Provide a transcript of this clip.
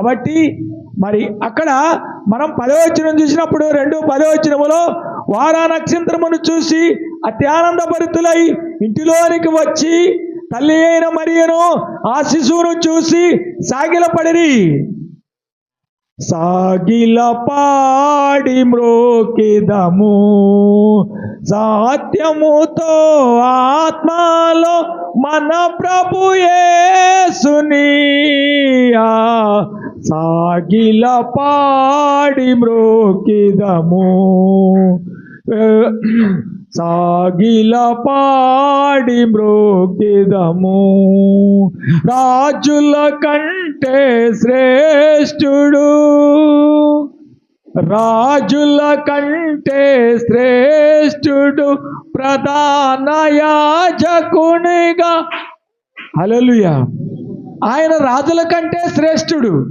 కాబట్టి మరి అక్కడ మనం పదవచనం చూసినప్పుడు రెండు పదవచనములో వారా నక్షత్రమును చూసి అత్యానందభరితులై ఇంటిలోనికి వచ్చి తల్లి అయిన మరియను ఆ శిశువును చూసి సాగిలపడిరి. సాగిల పాడి మ్రోకిదము. సాత్యముతో ఆత్మలో మన ప్రభుయే యేసునియా సాగిల పాడి మ్రోకిదము. సాగిల పాడి మ్రోకిదము. రాజుల కంటే శ్రేష్ఠుడు. రాజుల కంటే శ్రేష్ఠుడు ప్రధాన యాజకునిగా. అలలుయ ఆయన రాజుల కంటే శ్రేష్ఠుడు.